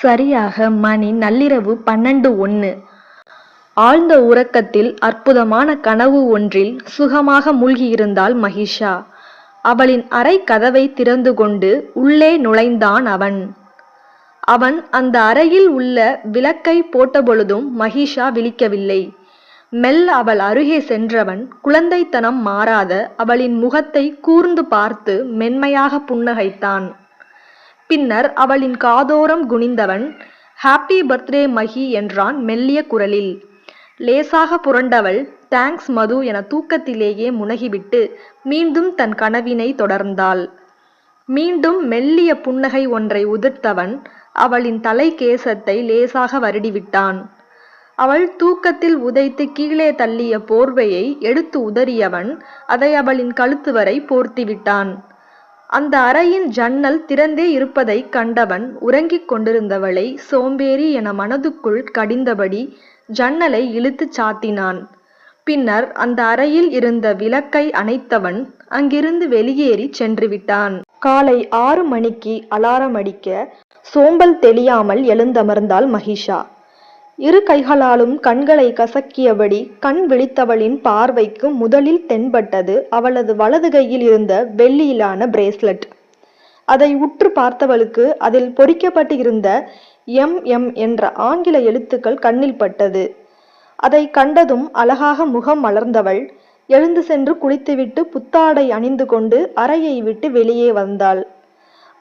சரியாக மணி நள்ளிரவு பன்னெண்டு ஒன்று ஆழ்ந்த உறக்கத்தில் அற்புதமான கனவு ஒன்றில் சுகமாக மூழ்கியிருந்தாள் மகிஷா. அவளின் அறை கதவை திறந்து கொண்டு உள்ளே நுழைந்தான் அவன். அவன் அந்த அறையில் உள்ள விளக்கை போட்டபொழுதும் மகிஷா விழிக்கவில்லை. மெல்ல அவள் அருகே சென்றவன் குழந்தைத்தனம் மாறாத அவளின் முகத்தை கூர்ந்து பார்த்து மென்மையாக புன்னகைத்தான். பின்னர் அவளின் காதோரம் குனிந்தவன் ஹாப்பி பர்த்டே மகி என்றான் மெல்லிய குரலில். லேசாக புரண்டவள் தேங்க்ஸ் மது என தூக்கத்திலேயே முனகிவிட்டு மீண்டும் தன் கனவினை தொடர்ந்தாள். மீண்டும் மெல்லிய புன்னகை ஒன்றை உதிர்த்தவன் அவளின் தலை கேசத்தை லேசாக வருடிவிட்டான். அவள் தூக்கத்தில் உதைத்து கீழே தள்ளிய போர்வையை எடுத்து உதறியவன் அதை அவளின் கழுத்து வரை போர்த்திவிட்டான் அந்த அறையின் ஜன்னல் திறந்தே இருப்பதை கண்டவன் உறங்கிக் கொண்டிருந்தவளை சோம்பேறி என மனதுக்குள் கடிந்தபடி ஜன்னலை இழுத்துச் சாத்தினான். பின்னர் அந்த அறையில் இருந்த விளக்கை அணைத்தவன் அங்கிருந்து வெளியேறி சென்று விட்டான் காலை ஆறு மணிக்கு அலாரம் அடிக்க சோம்பல் தெளியாமல் எழுந்தமர்ந்தாள் மகிஷா. இரு கைகளாலும் கண்களை கசக்கியபடி கண் விழித்தவளின் பார்வைக்கு முதலில் தென்பட்டது அவளது வலது கையில் இருந்த வெள்ளியிலான பிரேஸ்லெட். அதை உற்று பார்த்தவளுக்கு அதில் பொறிக்கப்பட்டு இருந்த எம் எம் என்ற ஆங்கில எழுத்துக்கள் கண்ணில் பட்டது. அதை கண்டதும் அழகாக முகம் மலர்ந்தவள் எழுந்து சென்று குளித்துவிட்டு புத்தாடை அணிந்து கொண்டு அறையை விட்டு வெளியே வந்தாள்.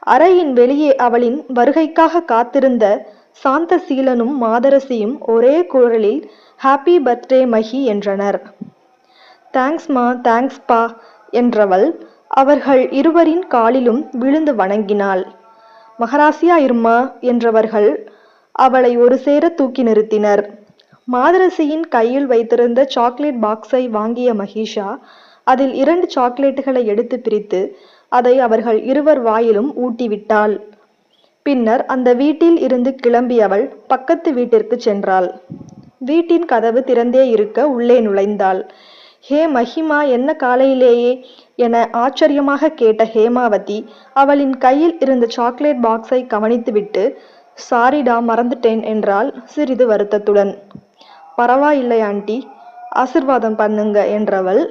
அறையின் வெளியே அவளின் வருகைக்காக காத்திருந்த சாந்தசீலனும் மாதரசியும் ஒரே குரலில் ஹாப்பி பர்த்டே மஹி என்றனர். தேங்க்ஸ்மா தேங்க்ஸ்பா என்றவள் அவர்கள் இருவரின் காலிலும் விழுந்து வணங்கினாள். மகராசியா இருமா என்றவர்கள் அவளை ஒரு சேர தூக்கி நிறுத்தினர். மாதரசியின் கையில் வைத்திருந்த சாக்லேட் பாக்ஸை வாங்கிய மகிஷா அதில் இரண்டு சாக்லேட்டுகளை எடுத்து பிரித்து அதை அவர்கள் இருவர் வாயிலும் ஊட்டிவிட்டாள். பின்னர் அந்த வீட்டில் இருந்து கிளம்பியவள் பக்கத்து வீட்டிற்கு சென்றாள். வீட்டின் கதவு திறந்தே இருக்க உள்ளே நுழைந்தாள். ஹே மஹிமா என்ன காலையிலேயே? என ஆச்சரியமாக கேட்ட ஹேமாவதி அவளின் கையில் இருந்த சாக்லேட் பாக்ஸை கவனித்துவிட்டு சாரிடா மறந்துட்டேன் என்றாள் சிறிது வருத்தத்துடன். பரவாயில்லை ஆண்டி ஆசிர்வாதம் பண்ணுங்க என்றவள்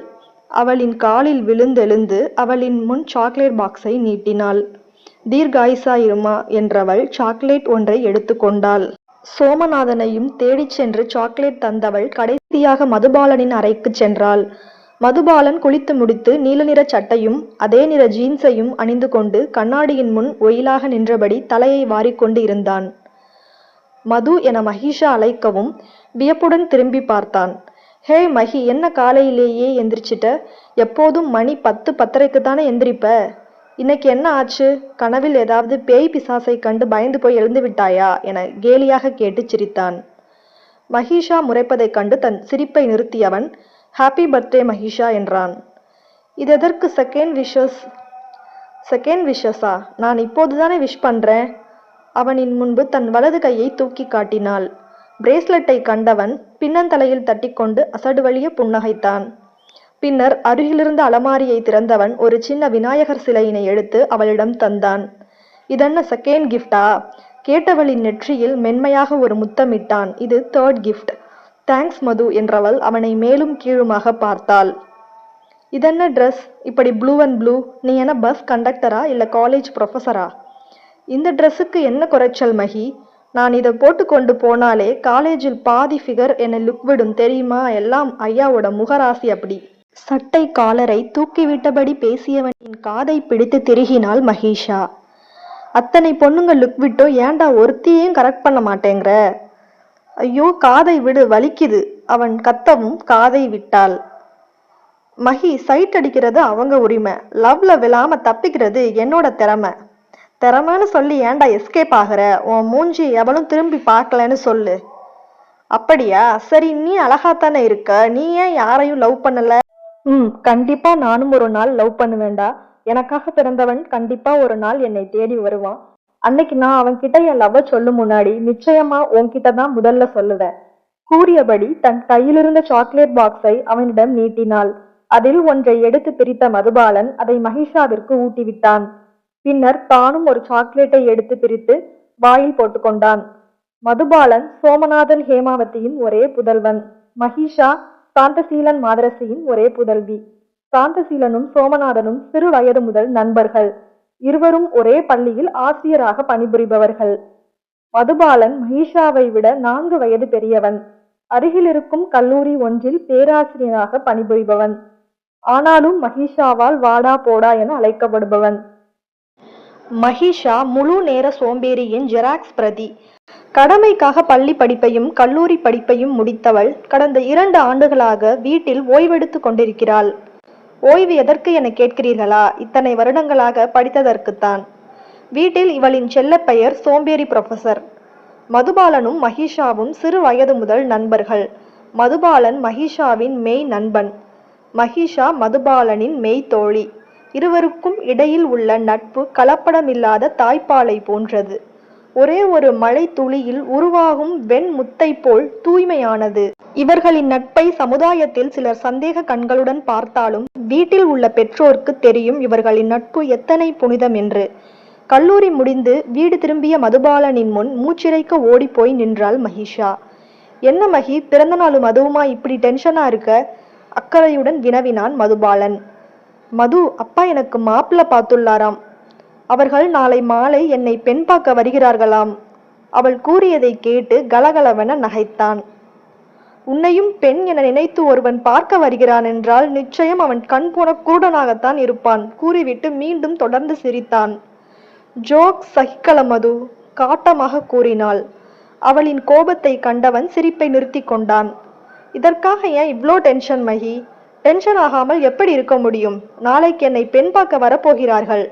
அவளின் காலில் விழுந்தெழுந்து அவளின் முன் சாக்லேட் பாக்ஸை நீட்டினாள். தீர்காயுசாயிருமா என்றவள் சாக்லேட் ஒன்றை எடுத்துக்கொண்டாள் சோமநாதனையும் தேடிச் சென்று சாக்லேட் தந்தவள் கடைசியாக மதுபாலனின் அறைக்கு சென்றாள். மதுபாலன் குளித்து முடித்து நீல நிற சட்டையும் அதே நிற ஜீன்ஸையும் அணிந்து கொண்டு கண்ணாடியின் முன் ஒயிலாக நின்றபடி தலையை வாரிக்கொண்டு இருந்தான். மது என மகிஷா அழைக்கவும் வியப்புடன் திரும்பி பார்த்தான். ஹே மகி என்ன காலையிலேயே எந்திரிச்சிட்ட? எப்போதும் மணி பத்து பத்தரைக்கு தானே எந்திரிப்ப? இன்னைக்கு என்ன ஆச்சு? கனவில் ஏதாவது பேய் பிசாசை கண்டு பயந்து போய் எழுந்து விட்டாயா? என கேலியாக கேட்டு சிரித்தான். மகிஷா முறைப்பதைக் கண்டு தன் சிரிப்பை நிறுத்தியவன் ஹாப்பி பர்த்டே மகிஷா என்றான். இது எதற்கு? செகண்ட் விஷஸ் செகண்ட் விஷஸா நான் இப்போதுதானே விஷ் பண்றேன். அவனின் முன்பு தன் வலது கையை தூக்கி காட்டினாள். பிரேஸ்லெட்டை கண்டவன் பின்னந்தலையில் தட்டிக்கொண்டு அசடு வழிய புன்னகைத்தான். பின்னர் அருகிலிருந்த அலமாரியை திறந்தவன் ஒரு சின்ன விநாயகர் சிலையினை எடுத்து அவளிடம் தந்தான். இதென்ன செகண்ட் கிஃப்டா கேட்டவளின் நெற்றியில் மென்மையாக ஒரு முத்தமிட்டான் இது தேர்ட் கிஃப்ட். தேங்க்ஸ் மது என்றவள் அவனை மேலும் கீழுமாக பார்த்தாள். இதென்ன ட்ரெஸ்? இப்படி ப்ளூ அண்ட் ப்ளூ? நீ என்ன பஸ் கண்டக்டரா இல்லை காலேஜ் ப்ரொஃபஸரா? இந்த ட்ரெஸ்ஸுக்கு என்ன குறைச்சல் மகி? நான் இதை போட்டுக்கொண்டு போனாலே காலேஜில் பாதி ஃபிகர் என்னை லுக் விடும் தெரியுமா? எல்லாம் ஐயாவோட முகராசி அப்படி. சட்டை காலரை தூக்கிவிட்டபடி பேசியவனின் காதை பிடித்து திருகினாள் மகிஷா. அத்தனை பொண்ணுங்க லுக் விட்டோ ஏன்டா ஒருத்தியையும் கரெக்ட் பண்ண மாட்டேங்கிற? ஐயோ காதை விடு வலிக்குது. அவன் கத்தவும் காதை விட்டாள். மகி சைட் அடிக்கிறது அவங்க உரிமை. லவ்ல விழாம தப்பிக்கிறது என்னோட திறமை. திறமைன்னு சொல்லி ஏன்டா எஸ்கேப் ஆகுற? உன் மூஞ்சி எவளும் திரும்பி பார்க்கலன்னு சொல்லு. அப்படியா? சரி நீ அழகாத்தானே இருக்க? நீ ஏன் யாரையும் லவ் பண்ணல? ம் கண்டிப்பா நானும் ஒரு நாள் லவ் பண்ணுவேன்டா. எனக்காக பிறந்தவன் கண்டிப்பா ஒரு நாள் என்னை தேடி வருவான். அன்னைக்கு நான் அவன்கிட்ட என் லவ்வை சொல்லும் முன்னாடி நிச்சயமா உன்கிட்ட தான் முதல்ல சொல்லுவேன். கூறியபடி தன் கையிலிருந்த சாக்லேட் பாக்ஸை அவனிடம் நீட்டினாள். அதில் ஒன்றை எடுத்து பிரித்த மதுபாலன் அதை மகிஷாவிற்கு ஊட்டிவிட்டான். பின்னர் தானும் ஒரு சாக்லேட்டை எடுத்து பிரித்து வாயில் போட்டுக்கொண்டான். மதுபாலன் சோமநாதன் ஹேமாவதியின் ஒரே புதல்வன். மகிஷா சாந்தசீலன் மாதரசியின் ஒரே புதல்வி. சாந்தசீலனும் சோமநாதனும் சிறு வயது முதல் நண்பர்கள். இருவரும் ஒரே பள்ளியில் ஆசிரியராக பணிபுரிபவர்கள். மதுபாலன் மகிஷாவை விட நான்கு வயது பெரியவன். அருகிலிருக்கும் கல்லூரி ஒன்றில் பேராசிரியராக பணிபுரிபவன். ஆனாலும் மகிஷாவால் வாடா போடா என அழைக்கப்படுபவன். மகிஷா முழு நேர சோம்பேறியின் ஜெராக்ஸ் பிரதி. கடமைக்காக பள்ளி படிப்பையும் கல்லூரி படிப்பையும் முடித்தவள் கடந்த இரண்டு ஆண்டுகளாக வீட்டில் ஓய்வெடுத்து கொண்டிருக்கிறாள். ஓய்வு எதற்கு என கேட்கிறீர்களா? இத்தனை வருடங்களாக படித்ததற்குத்தான். வீட்டில் இவளின் செல்ல பெயர் சோம்பேறி புரொஃபசர் மதுபாலனும் மகிஷாவும் சிறு வயது முதல் நண்பர்கள். மதுபாலன் மகிஷாவின் மெய் நண்பன். மகிஷா மதுபாலனின் மெய் தோழி. இருவருக்கும் இடையில் உள்ள நட்பு கலப்படமில்லாத தாய்ப்பாலை போன்றது. ஒரே ஒரு மழை துளியில் உருவாகும் வெண் முத்தை போல் தூய்மையானது. இவர்களின் நட்பை சமுதாயத்தில் சிலர் சந்தேக கண்களுடன் பார்த்தாலும் வீட்டில் உள்ள பெற்றோருக்கு தெரியும் இவர்களின் நட்பு எத்தனை புனிதம் என்று. கல்லூரி முடிந்து வீடு திரும்பிய மதுபாலனின் முன் மூச்சிறைக்க ஓடிப்போய் நின்றாள் மகிஷா. என்ன மகி பிறந்த நாளும் அதுவுமா? இப்படி டென்ஷனா இருக்க? அக்கறையுடன் வினவினான் மதுபாலன். மது அப்பா எனக்கு மாப்பிள்ள பார்த்துள்ளாராம். அவர்கள் நாளை மாலை என்னை பெண் பார்க்க வருகிறார்களாம். அவள் கூறியதை கேட்டு கலகலவென நகைத்தான். உன்னையும் பெண் என நினைத்து ஒருவன் பார்க்க வருகிறான் என்றால் நிச்சயம் அவன் கண் போன குருடனாகத்தான் இருப்பான் கூறிவிட்டு மீண்டும் தொடர்ந்து சிரித்தான். ஜோக் சகிக்கல மது காட்டமாக கூறினாள். அவளின் கோபத்தை கண்டவன் சிரிப்பை நிறுத்தி கொண்டான். இதற்காக ஏன் இவ்வளோ டென்ஷன் மகி? டென்ஷன் ஆகாமல் எப்படி இருக்க முடியும்? நாளைக்கு என்னை பெண் பார்க்க வரப்போகிறார்கள்.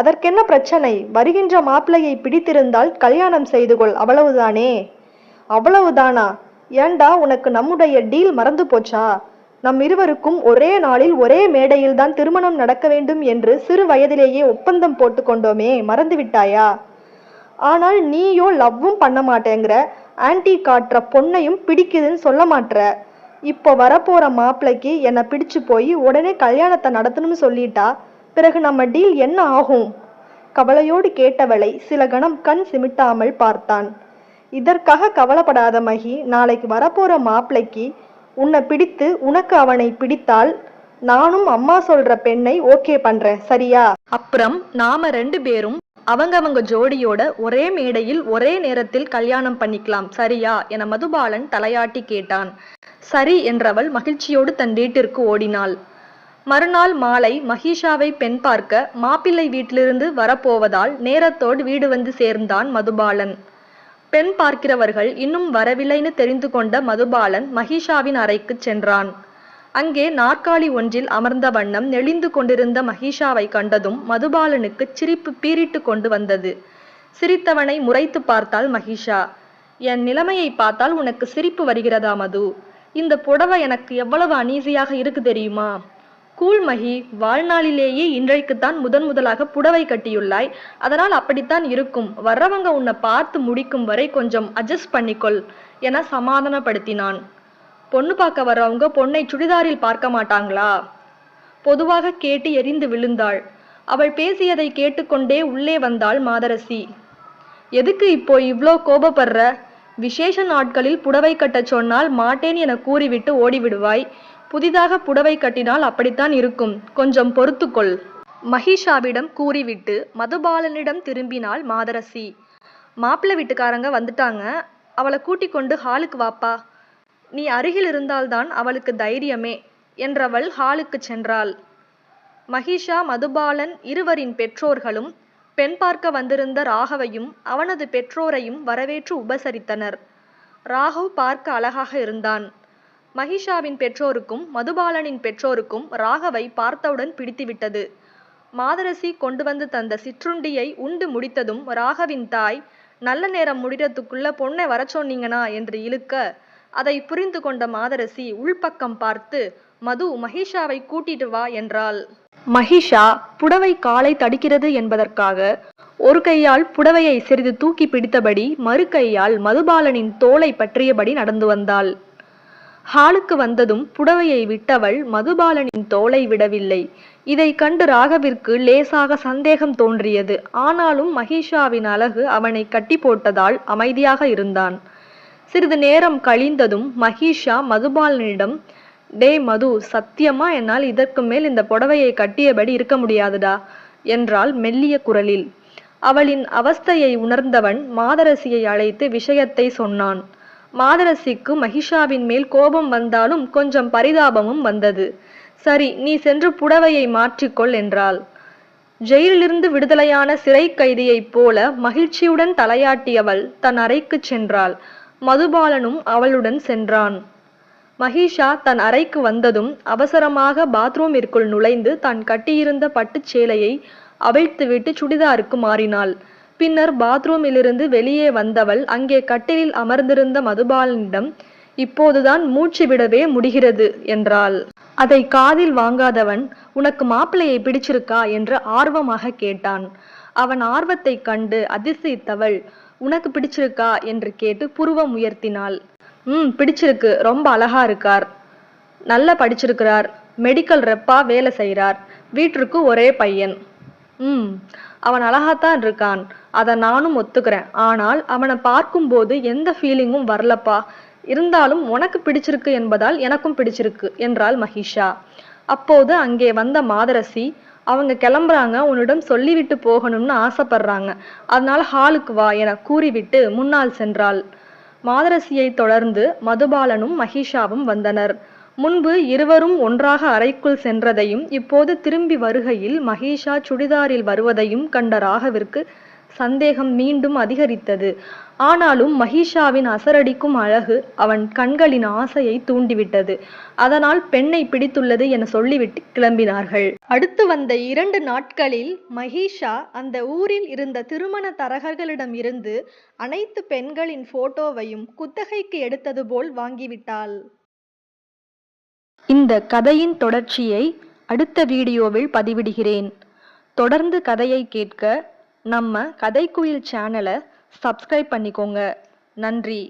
அதற்கென்ன பிரச்சனை? வருகின்ற மாப்பிள்ளையை பிடித்திருந்தால் கல்யாணம் செய்து கொள் அவ்வளவுதானே? அவ்வளவுதானா? ஏண்டா உனக்கு நம்முடைய டீல் மறந்து போச்சா? நம் இருவருக்கும் ஒரே நாளில் ஒரே மேடையில் தான் திருமணம் நடக்க வேண்டும் என்று சிறு வயதிலேயே ஒப்பந்தம் போட்டு கொண்டோமே மறந்து விட்டாயா? ஆனால் நீயோ லவ்வும் பண்ண மாட்டேங்கிற ஆன்டி காட்டுற பொண்ணையும் பிடிக்குதுன்னு சொல்ல மாட்ற. இப்போ வரப்போற மாப்பிள்ளைக்கு என்னை பிடிச்சு போய் உடனே கல்யாணத்தை நடத்தணும்னு சொல்லிட்டா பிறகு நம்ம டீல் என்ன ஆகும்? கவலையோடு கேட்டவளை சில கணம் கண் சிமிட்டாமல் பார்த்தான். இதற்காக கவலைப்படாத மகி நாளைக்கு வரப்போற மாப்பிள்ளைக்கு உன்னை பிடித்து உனக்கு அவனை பிடித்தால் நானும் அம்மா சொல்ற பெண்ணை ஓகே பண்றேன் சரியா? அப்புறம் நாம ரெண்டு பேரும் அவங்கவங்க ஜோடியோட ஒரே மேடையில் ஒரே நேரத்தில் கல்யாணம் பண்ணிக்கலாம் சரியா? என மதுபாலன் தலையாட்டி கேட்டான். சரி என்றவள் மகிழ்ச்சியோடு தன் வீட்டிற்கு ஓடினாள். மறுநாள் மாலை மகிஷாவை பெண் பார்க்க மாப்பிள்ளை வீட்டிலிருந்து வரப்போவதால் நேரத்தோடு வீடு வந்து சேர்ந்தான் மதுபாலன். பெண் பார்க்கிறவர்கள் இன்னும் வரவில்லைன்னு தெரிந்து கொண்ட மதுபாலன் மகிஷாவின் அறைக்கு சென்றான். அங்கே நாற்காலி ஒன்றில் அமர்ந்த வண்ணம் நெளிந்து கொண்டிருந்த மகிஷாவை கண்டதும் மதுபாலனுக்கு சிரிப்பு பீறிட்டு கொண்டு வந்தது. சிரித்தவனை முறைத்து பார்த்தாள் மகிஷா. என் நிலைமையை பார்த்தால் உனக்கு சிரிப்பு வருகிறதா மது? இந்த புடவை எனக்கு எவ்வளவு அனீசியாக இருக்கு தெரியுமா? கூல் மகி வாழ்நாளிலேயே இன்றைக்குத்தான் முதன் முதலாக புடவை கட்டியுள்ளாய். அதனால் அப்படித்தான் இருக்கும். வர்றவங்க உன்னை பார்த்து முடிக்கும் வரை கொஞ்சம் அட்ஜஸ்ட் பண்ணிக்கொள் என சமாதானப்படுத்தினான். பொண்ணு பார்க்க வர்றவங்க பொண்ணை சுடிதாரில் பார்க்க மாட்டாங்களா? பொதுவாக கேட்டு எரிந்து விழுந்தாள். அவள் பேசியதை கேட்டுக்கொண்டே உள்ளே வந்தாள் மாதரசி. எதுக்கு இப்போ இவ்ளோ கோபப்படுற? விசேஷ நாட்களில் புடவை கட்டச் சொன்னால் மாட்டேன் என கூறிவிட்டு ஓடிவிடுவாய். புதிதாக புடவை கட்டினால் அப்படித்தான் இருக்கும். கொஞ்சம் பொறுத்துக்கொள். மகிஷாவிடம் கூறிவிட்டு மதுபாலனிடம் திரும்பினாள் மாதரசி. மாப்பிள்ளை வீட்டுக்காரங்க வந்துட்டாங்க. அவளை கூட்டி கொண்டு ஹாலுக்கு வாப்பா. நீ அருகில் இருந்தால்தான் அவளுக்கு தைரியமே என்றவள் ஹாலுக்கு சென்றாள். மகிஷா மதுபாலன் இருவரின் பெற்றோர்களும் பெண் பார்க்க வந்திருந்த ராகவையும் அவனது பெற்றோரையும் வரவேற்று உபசரித்தனர். ராகவ் பார்க்க அழகாக இருந்தான். மகிஷாவின் பெற்றோருக்கும் மதுபாலனின் பெற்றோருக்கும் ராகவை பார்த்தவுடன் பிடித்துவிட்டது. மாதரசி கொண்டு வந்து தந்த சிற்றுண்டியை உண்டு முடித்ததும் ராகவின் தாய் நல்ல நேரம் முடிறதுக்குள்ள பொண்ணை வர சொன்னீங்கனா? என்று இழுக்க அதை புரிந்து கொண்ட மாதரசி உள்பக்கம் பார்த்து மது மகிஷாவை கூட்டிட்டு வா என்றாள். மகிஷா புடவை காலை தடிக்கிறது என்பதற்காக ஒரு கையால் புடவையை சிறிது தூக்கி பிடித்தபடி மறு கையால் மதுபாலனின் தோலை பற்றியபடி நடந்து வந்தாள். ஹாலுக்கு வந்ததும் புடவையை விட்டவள் மதுபாலனின் தோளை விடவில்லை. இதை கண்டு ராகவிற்கு லேசாக சந்தேகம் தோன்றியது. ஆனாலும் மகிஷாவின் அழகு அவனை கட்டி போட்டதால் அமைதியாக இருந்தான். சிறிது நேரம் கழிந்ததும் மகிஷா மதுபாலனிடம் டே மது சத்தியமா என்னால் இதற்கு மேல் இந்த புடவையை கட்டியபடி இருக்க முடியாதுடா என்றாள் மெல்லிய குரலில். அவளின் அவஸ்தையை உணர்ந்தவன் மாதரசியை அழைத்து விஷயத்தை சொன்னான். மாதரசிக்கு மகிஷாவின் மேல் கோபம் வந்தாலும் கொஞ்சம் பரிதாபமும் வந்தது. சரி நீ சென்று புடவையை மாற்றிக்கொள் என்றாள். ஜெயிலிலிருந்து விடுதலையான சிறை கைதியைப் போல மகிழ்ச்சியுடன் தலையாட்டியவள் தன் அறைக்குச் சென்றாள். மதுபாலனும் அவளுடன் சென்றான். மகிஷா தன் அறைக்கு வந்ததும் அவசரமாக பாத்ரூமிற்குள் நுழைந்து தான் கட்டியிருந்த பட்டுச் சேலையை அவிழ்த்துவிட்டு சுடிதாருக்கு மாறினாள். பின்னர் பாத்ரூமிலிருந்து வெளியே வந்தவள் அங்கே கட்டிலில் அமர்ந்திருந்த மதுபாலனிடம் இப்போதுதான் மூச்சு விடவே முடிகிறது என்றாள். அதை காதில் வாங்காதவன் உனக்கு மாப்பிள்ளையை பிடிச்சிருக்கா? என்று ஆர்வமாக கேட்டான். அவன் ஆர்வத்தை கண்டு அதிசயித்தவள் உனக்கு பிடிச்சிருக்கா? என்று கேட்டு புருவம் உயர்த்தினாள். ம் பிடிச்சிருக்கு. ரொம்ப அழகா இருக்கார். நல்லா படிச்சிருக்கிறார். மெடிக்கல் ரெப்பா வேலை செய்கிறார் வீட்டிற்கு ஒரே பையன். ம் அவன் அழகாத்தான் இருக்கான். அதை நானும் ஒத்துக்கிறேன். ஆனால் அவனை பார்க்கும்போது எந்த ஃபீலிங்கும் வரலப்பா. இருந்தாலும் உனக்கு பிடிச்சிருக்கு என்பதால் எனக்கும் பிடிச்சிருக்கு என்றாள் மகிஷா. அப்போது அங்கே வந்த மாதரசி அவங்க கிளம்புறாங்க உன்னிடம் சொல்லிவிட்டு போகணும்னு ஆசைப்படுறாங்க. அதனால ஹாலுக்கு வா என கூறிவிட்டு முன்னால் சென்றாள். மாதரசியை தொடர்ந்து மதுபாலனும் மகிஷாவும் வந்தனர். முன்பு இருவரும் ஒன்றாக அறைக்குள் சென்றதையும் இப்போது திரும்பி வருகையில் மகேஷா சுடிதாரில் வருவதையும் கண்ட ராகவிற்கு சந்தேகம் மீண்டும் அதிகரித்தது. ஆனாலும் மகிஷாவின் அசரடிக்கும் அழகு அவன் கண்களின் ஆசையை தூண்டிவிட்டது. அதனால் பெண்ணை பிடித்துள்ளது என சொல்லிவிட்டு கிளம்பினார்கள். அடுத்து வந்த இரண்டு நாட்களில் மகிஷா அந்த ஊரில் இருந்த திருமண தரகர்களிடம் இருந்து அனைத்து பெண்களின் போட்டோவையும் குத்தகைக்கு எடுத்தது போல் வாங்கிவிட்டாள். இந்த கதையின் தொடர்ச்சியை அடுத்த வீடியோவில் பதிவிடுகிறேன். தொடர்ந்து கதையை கேட்க நம்ம கதைக்குயில் சேனலை சப்ஸ்கிரைப் பண்ணிக்கோங்க. நன்றி.